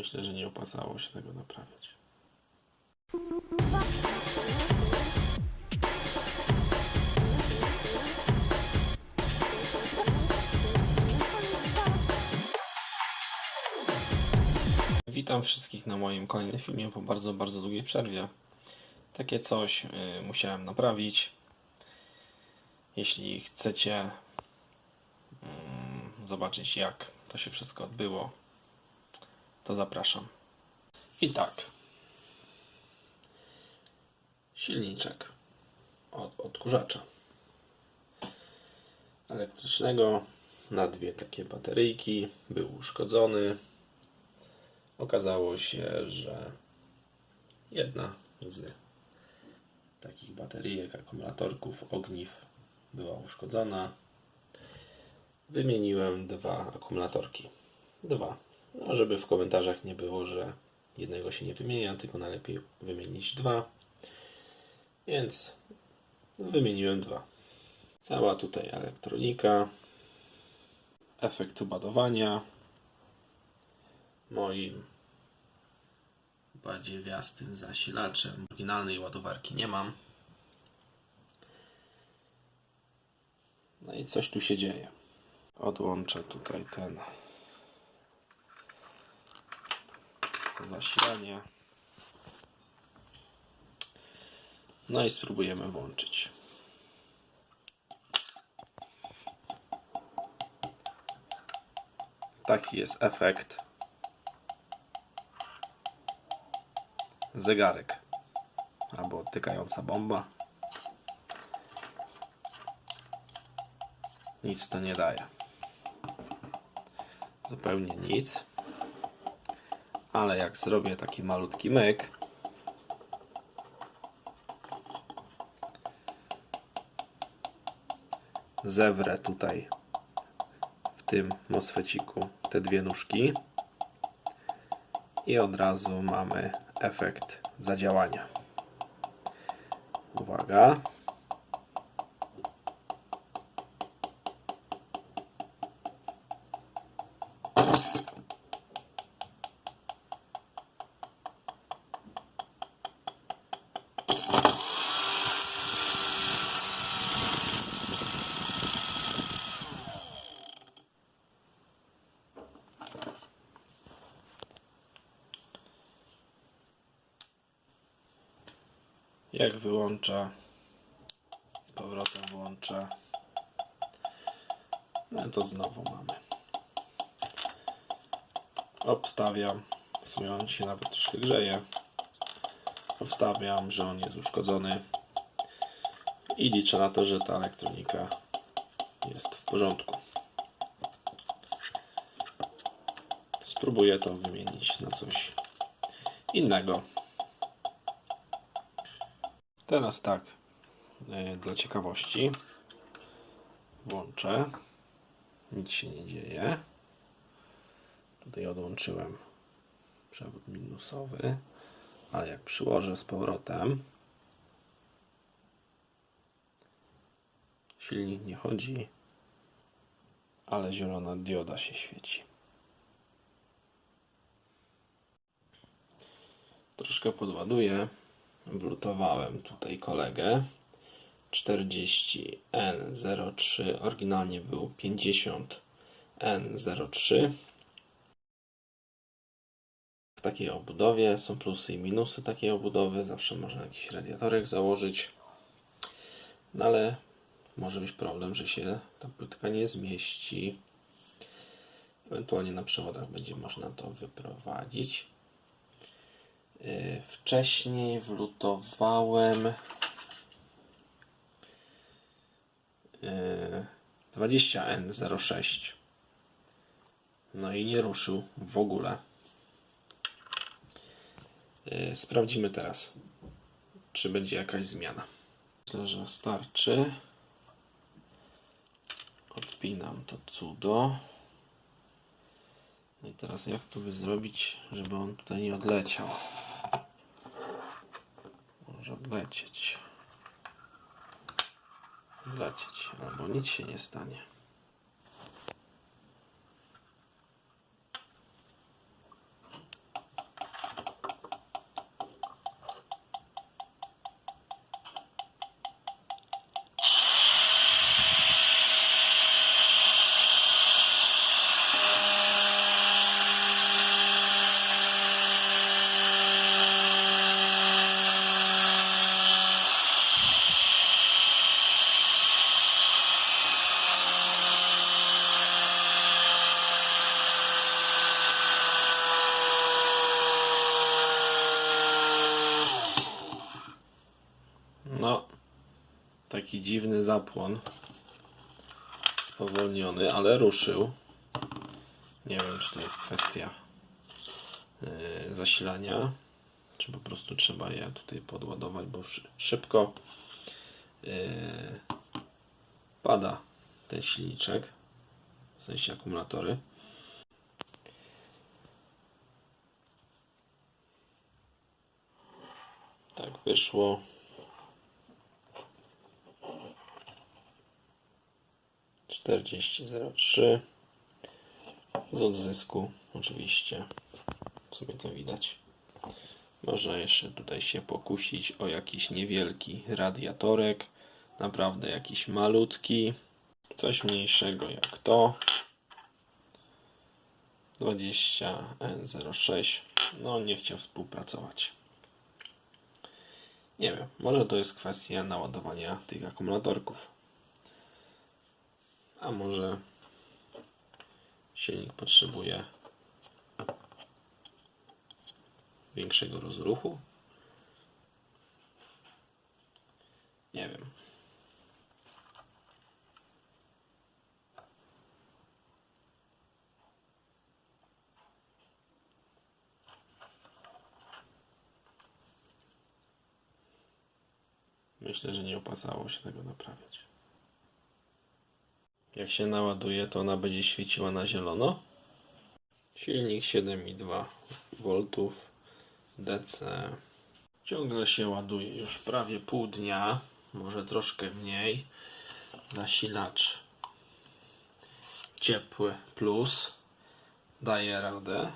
Myślę, że nie opłacało się tego naprawiać. Witam wszystkich na moim kolejnym filmie po bardzo, bardzo długiej przerwie. Takie coś y, musiałem naprawić. Jeśli chcecie mm, zobaczyć, jak to się wszystko odbyło, to zapraszam. I tak. Silniczek od odkurzacza elektrycznego na dwie takie bateryjki był uszkodzony. Okazało się, że jedna z takich bateryjek, akumulatorków, ogniw była uszkodzona. Wymieniłem dwa akumulatorki. Dwa. No, żeby w komentarzach nie było, że jednego się nie wymienia, tylko najlepiej wymienić dwa. Więc wymieniłem dwa. Cała tutaj elektronika. Efekt ładowania. Moim badziewiastym zasilaczem. Oryginalnej ładowarki nie mam. No i coś tu się dzieje. Odłączę tutaj ten to zasilanie. No i spróbujemy włączyć. Taki jest efekt. Zegarek albo tykająca bomba. Nic to nie daje. Zupełnie nic. Ale jak zrobię taki malutki myk, zewrę tutaj w tym mosfeciku te dwie nóżki i od razu mamy efekt zadziałania. Uwaga. Jak wyłącza, z powrotem włącza, no to znowu mamy. Obstawiam, w sumie on się nawet troszkę grzeje. Obstawiam, że on jest uszkodzony i liczę na to, że ta elektronika jest w porządku. Spróbuję to wymienić na coś innego. Teraz tak, e, dla ciekawości włączę. Nic się nie dzieje. Tutaj odłączyłem przewód minusowy, ale jak przyłożę z powrotem, silnik nie chodzi, ale zielona dioda się świeci. Troszkę podładuję wlutowałem tutaj kolegę. 40N03 oryginalnie był 50N03 w takiej obudowie są plusy i minusy takiej obudowy. Zawsze można jakiś radiatorek założyć. No ale może być problem, że się ta płytka nie zmieści. Ewentualnie na przewodach będzie można to wyprowadzić Wcześniej wlutowałem yy, 20N06. No i nie ruszył w ogóle. Yy, Sprawdzimy teraz, czy będzie jakaś zmiana. Myślę, że starczy. Odpinam to cudo. No i teraz jak tu by zrobić, żeby on tutaj nie odleciał? Może odlecieć. Odlecieć, albo nic się nie stanie. Taki dziwny zapłon. Spowolniony, ale ruszył. Nie wiem, czy to jest kwestia yy, zasilania, czy po prostu trzeba je tutaj podładować, bo szy- szybko yy, pada ten silniczek, w sensie akumulatory. Tak wyszło. Czterdzieści zero trzy. Z odzysku oczywiście. W sumie to widać. Można jeszcze tutaj się pokusić o jakiś niewielki radiatorek. Naprawdę jakiś malutki. Coś mniejszego jak to. 20N06 no nie chciał współpracować. Nie wiem, może to jest kwestia naładowania tych akumulatorków. A może silnik potrzebuje większego rozruchu? Nie wiem. Myślę, że nie opłacało się tego naprawiać. Jak się naładuje, to ona będzie świeciła na zielono. Silnik 7,2 V DC. Ciągle się ładuje już prawie pół dnia, może troszkę mniej. Zasilacz ciepły plus daje radę.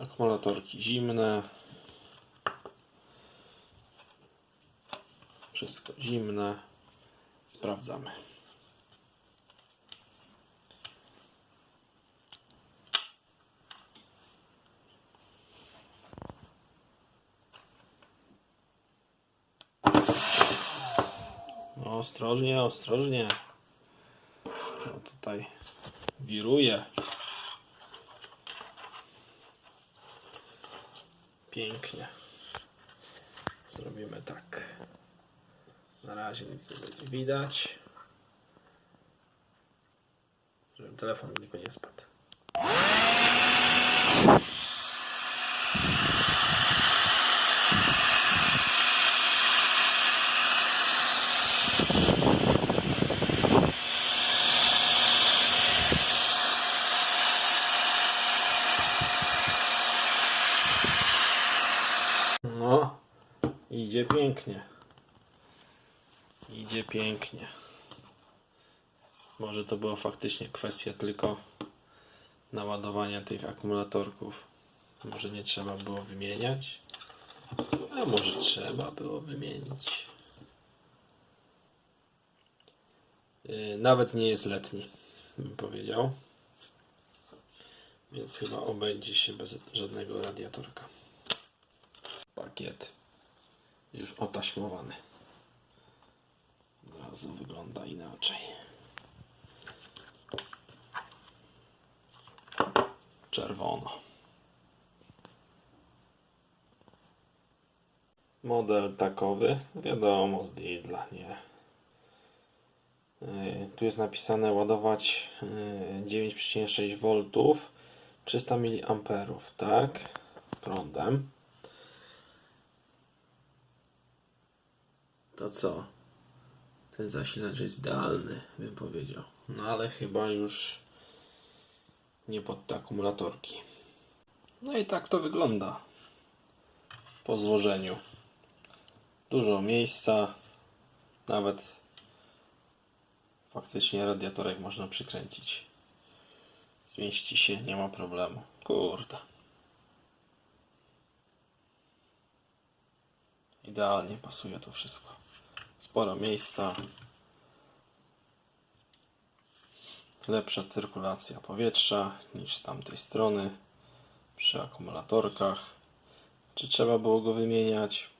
Akumulatorki zimne. Wszystko zimne. Sprawdzamy. No, ostrożnie, ostrożnie. No tutaj wiruje. Pięknie. Zrobimy tak. Na razie nic nie będzie widać. Żeby telefon tylko nie spadł. No, idzie pięknie. Idzie pięknie. Może to była faktycznie kwestia tylko naładowania tych akumulatorków. Może nie trzeba było wymieniać, a może trzeba było wymienić. Yy, Nawet nie jest letni, bym powiedział. Więc chyba obędzie się bez żadnego radiatorka. Pakiet już otaśmowany. Od razu wygląda inaczej. Czerwono. Model takowy, wiadomo, z Lidla, nie. Yy, Tu jest napisane ładować yy, 9,6 V 300 mA, tak? Prądem. To co? Ten zasilacz jest idealny, bym powiedział. No ale chyba już nie pod te akumulatorki. No i tak to wygląda po złożeniu. Dużo miejsca, nawet faktycznie radiatorek można przykręcić. Zmieści się, nie ma problemu. Kurde. Idealnie pasuje to wszystko. Sporo miejsca. Lepsza cyrkulacja powietrza niż z tamtej strony przy akumulatorkach. Czy trzeba było go wymieniać?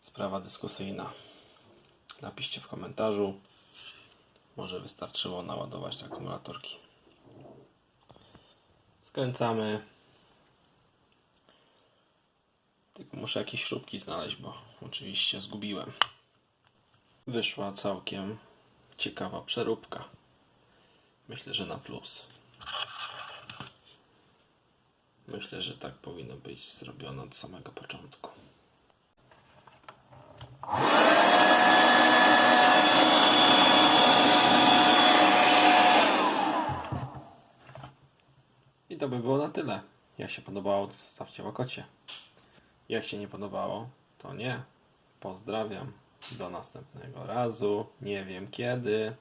Sprawa dyskusyjna. Napiszcie w komentarzu. Może wystarczyło naładować akumulatorki. Skręcamy. Muszę jakieś śrubki znaleźć, bo oczywiście zgubiłem. Wyszła całkiem ciekawa przeróbka. Myślę, że na plus. Myślę, że tak powinno być zrobione od samego początku. I to by było na tyle. Jak się podobało, to zostawcie w okocie. Jak się nie podobało, to nie. Pozdrawiam. Do następnego razu. Nie wiem kiedy.